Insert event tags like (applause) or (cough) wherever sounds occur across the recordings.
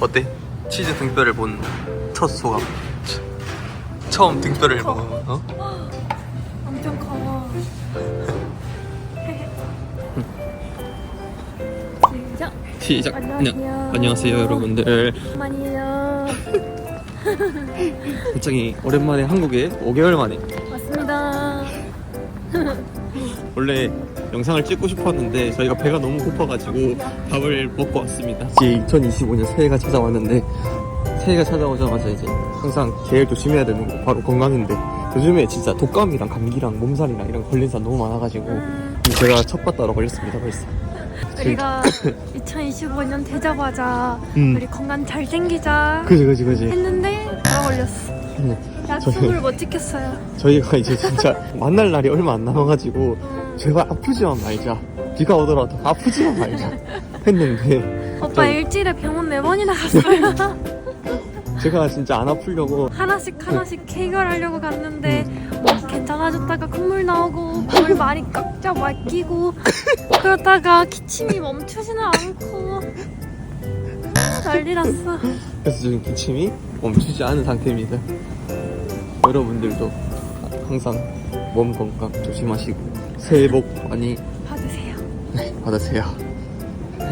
어때? 치즈 등뼈를 본 첫 소감. 처음 등뼈를 커. 먹으면 어? 엄청 커. 시작. 시작. 안녕하세요. 안녕하세요 여러분들. 만이에요. (laughs) 갑자기 오랜만에 한국에 5개월 만에 맞습니다. 원래 영상을 찍고 싶었는데 저희가 배가 너무 고파가지고 밥을 먹고 왔습니다. 이제 2025년 새해가 찾아왔는데 새해가 찾아오자마자 이제 항상 제일 조심해야 되는 거 바로 건강인데 요즘에 진짜 독감이랑 감기랑 몸살이랑 이런 걸린 사람 너무 많아가지고 제가 첫 바따로 걸렸습니다 벌써. 우리가 (laughs) 2025년 되자마자 음. 우리 건강 잘 챙기자 그지 그지 그지. 했는데 다 걸렸어. 네. 약속을 못 지켰어요. 저희가 이제 진짜 (laughs) 만날 날이 얼마 안 남아가지고 제발 아프지만 말자. 비가 오더라도 아프지만 말자. 했는데 오빠 저- 일주일에 병원 네 번이나 갔어요. (laughs) 제가 진짜 안 아프려고 하나씩 하나씩 해결하려고 갔는데 뭐 괜찮아졌다가 콧물 나오고 몸을 많이 꽉쫙 맡기고 그러다가 기침이 멈추지는 않고 난리 났어. 그래서 지금 기침이 멈추지 않은 상태입니다. 여러분들도 항상 몸 건강 조심하시고 새해 복 많이 받으세요. 받으세요.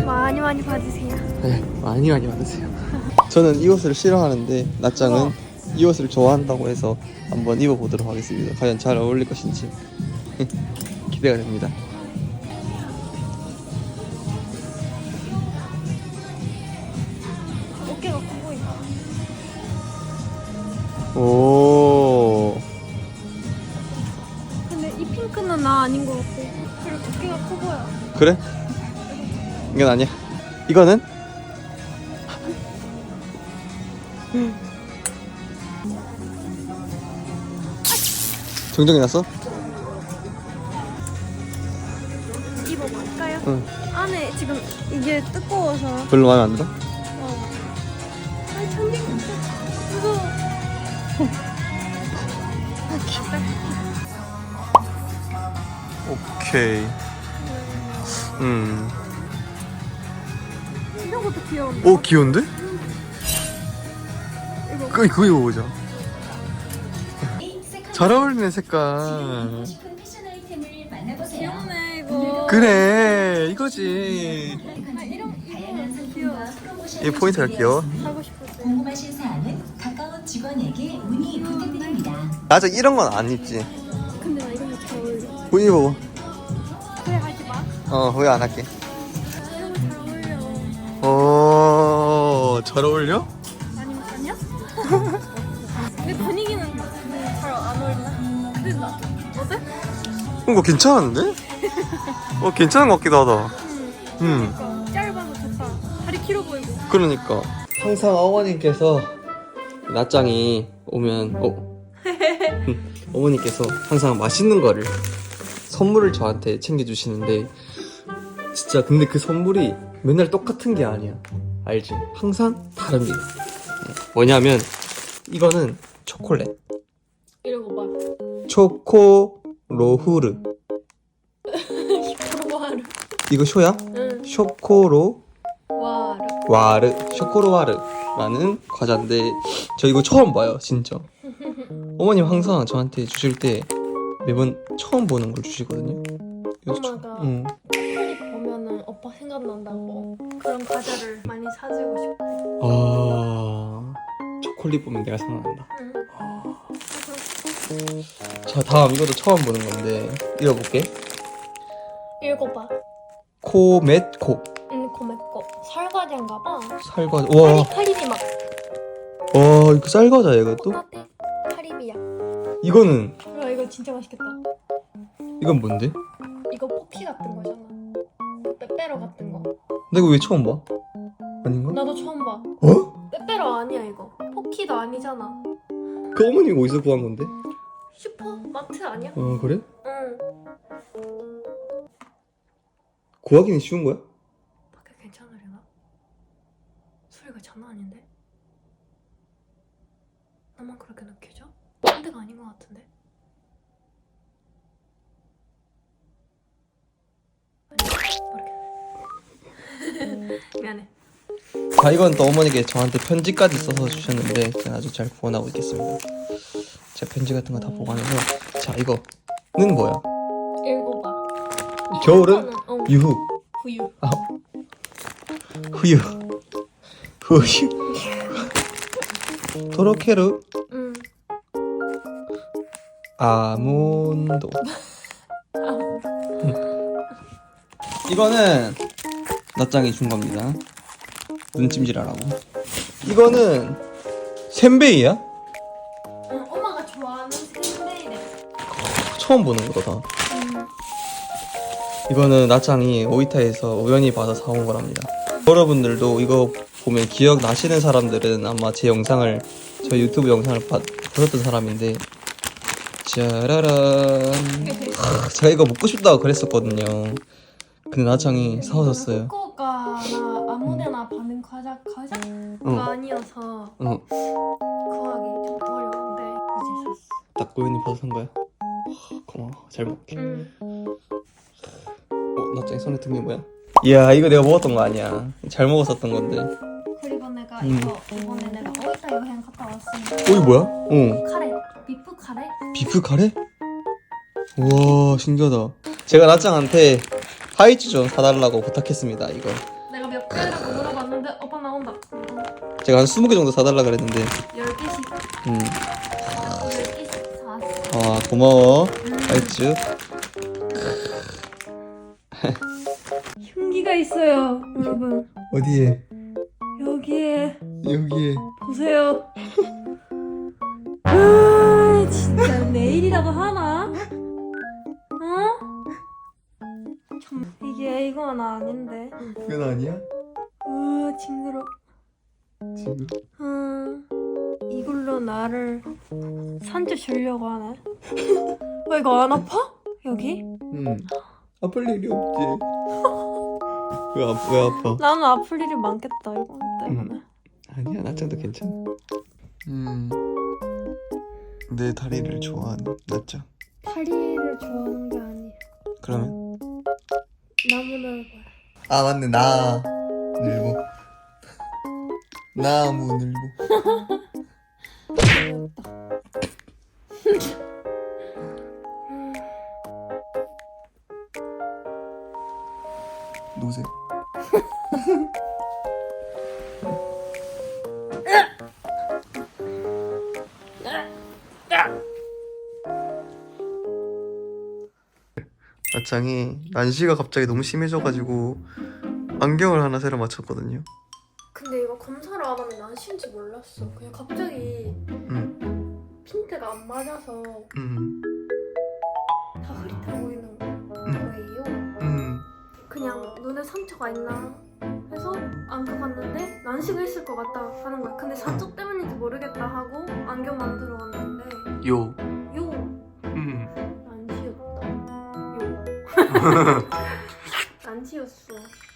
많이 많이 받으세요. 네, 많이 많이 받으세요. 저는 이 옷을 싫어하는데 낮장은 이 옷을 좋아한다고 해서 한번 입어보도록 하겠습니다. 과연 잘 어울릴 것인지 (laughs) 기대가 됩니다. 어깨가 커 보인다. 오, 나 아닌 것 같고 그리고 어깨가 커 보여. 그래? 이건 아니야. 이거는? 정정이 났어? 입어볼까요? 응. 안에 지금 이게 두꺼워서 별로 마음에 안 들어? 어. 아니 천진 무서워. (laughs) 오케이. 음. 이런 것도 귀여운데? 오, 귀여운데? 이거 그, 그거 입어보자. 잘 어울리네, 색깔. 귀엽네 이거. 그래, 이거지. 아, 이런 이거 귀여워. 이 포인트가 귀여워. 하고 싶었어요. 궁금하신 사항은 가까운 직원에게 문의 부탁드립니다. 아직 이런 건 안 입지. 근데 나 이런 거잘 어울려. 뭐 입어봐. 어, 후회 안 할게. 이런 거잘 어울려. 오, 잘 어울려? 아니면 아니야? 근데 분위기는 잘 안 어울리나? 어때? 이거 괜찮은데? 어, 괜찮은 것 같기도 하다. 음. 그러니까 짧아서 좋다. 다리 길어 보이고. 그러니까. 항상 어머님께서 낮장이 오면, 어. (laughs) 음, 어머니께서 항상 맛있는 거를 선물을 저한테 챙겨주시는데, 진짜 근데 그 선물이 맨날 똑같은 게 아니야. 알지? 항상 다릅니다. 음, 뭐냐면, 이거는 초콜릿. 이러고 봐. 초코 로후르. 와르. (laughs) 이거 쇼야? 응. 쇼코로 와르. 와르 쇼코로와르라는 과자인데 저 이거 처음 봐요 진짜 (laughs) 어머님 항상 저한테 주실 때 매번 처음 보는 걸 주시거든요 이거 처- 엄마가 응. 보면은 오빠 생각난다고 그런 과자를 많이 사주고 싶대. 아 초콜릿 보면 내가 생각난다 응. 자 다음 이것도 처음 보는 건데 읽어볼게 읽어봐. 코멧코 응, 고맙고. 설과자인가 봐. 살과자 카리, 와와 카리비 막. 이거 쌀과자야 이것도 따뜻해. 카리비야. 이거는 야, 이거 진짜 맛있겠다. 이건 뭔데? 빼빼로 같은 거. 나 이거 왜 처음 봐? 아닌가? 나도 처음 봐. 어? 빼빼로 아니야, 이거. 포키도 아니잖아. 그 어머니 가 어디서 구한 건데? 슈퍼 마트 아니야? 어 그래? 응. 구하기는 쉬운 거야? 밖에 괜찮으려나? 소리가 장난 아닌데? 나만 그렇게 느껴져? 딴 데가 아닌 것 같은데? 아니, 모르겠네. 미안해. 자 이건 또 어머니께 저한테 편지까지 써서 주셨는데 제가 아주 잘 보관하고 있겠습니다. 제가 편지 같은 거 다 보관해서 자 이거는 뭐야? 읽어봐. 겨울은 어, 유후 후유. 후유 후유 도로케루 응. 아몬도 (laughs) 이거는 낯장이 준 겁니다. 눈찜질하라고. 이거는 샌베이야? 응, 엄마가 좋아하는 샌베이래. 처음 보는 거다. 응. 이거는 낯장이 오이타에서 우연히 받아 사온 거랍니다. 여러분들도 이거 보면 기억 나시는 사람들은 아마 제 영상을 저 유튜브 영상을 봐, 보셨던 사람인데. 짜라란. (laughs) 하, 제가 이거 먹고 싶다고 그랬었거든요 근데 나창이 사오셨어요 후쿠오카나 아무데나 파는 과자 과자가 응. 아니어서 응. 구하기 좀 어려운데 이제 샀어. 딱 고현이 봐서 산 거야? 하, 고마워 잘 먹을게 응. 어? 나창이 손에 든 게 뭐야? 이야 이거 내가 먹었던 거 아니야 잘 먹었었던 건데 그리고 내가 음. 이거 이번에 내가 오이타 여행 갔다 왔으니까 어 이거 뭐야? 어 카레 비프 카레 비프 카레? 우와 신기하다 제가 나짱한테 하이츠 좀 사달라고 부탁했습니다 이거 내가 몇 개라고 물어봤는데 오빠 나온다. 제가 한 20개 정도 사달라 그랬는데 10개씩 음. 10개씩 사왔어. 아 고마워 하이츠 흉기가 있어요, 여러분. 어디에? 여기에 여기에 보세요. (laughs) 아, 진짜 내일이라고 하나? 이건 아닌데. 이건 아니야? 으, 징그러. 지금? 음, 이걸로 나를 산재 주려고 하네. 어, 이거 안 아파? 여기? 응 아플 일이 없지 (laughs) 왜, 아, 왜 아파? 나는 아플 일이 많겠다, 이거 때문에. 아니야 나짱도 괜찮아 음 내 다리를 좋아하는 나짱 다리를 좋아하는 게 아니야. 그러면? 나무늘 봐요. 아 맞네. 나 늘보. 나무 늘보. (laughs) 노세 (laughs) 아짱이 난시가 갑자기 너무 심해져가지고 안경을 하나 새로 맞췄거든요. 근데 이거 검사를 안 하면 난 쉬운지 몰랐어. 그냥 갑자기 응, 핀트가 안 맞아서 응, 다 흐릿해 보이는 거예요. 응. 그냥 눈에 상처가 있나 해서 안경 봤는데 난시가 있을 것 같다 하는 거야. 근데 사쪽 때문인지 모르겠다 하고 안경 만들어 왔는데 요. 요 난시였어.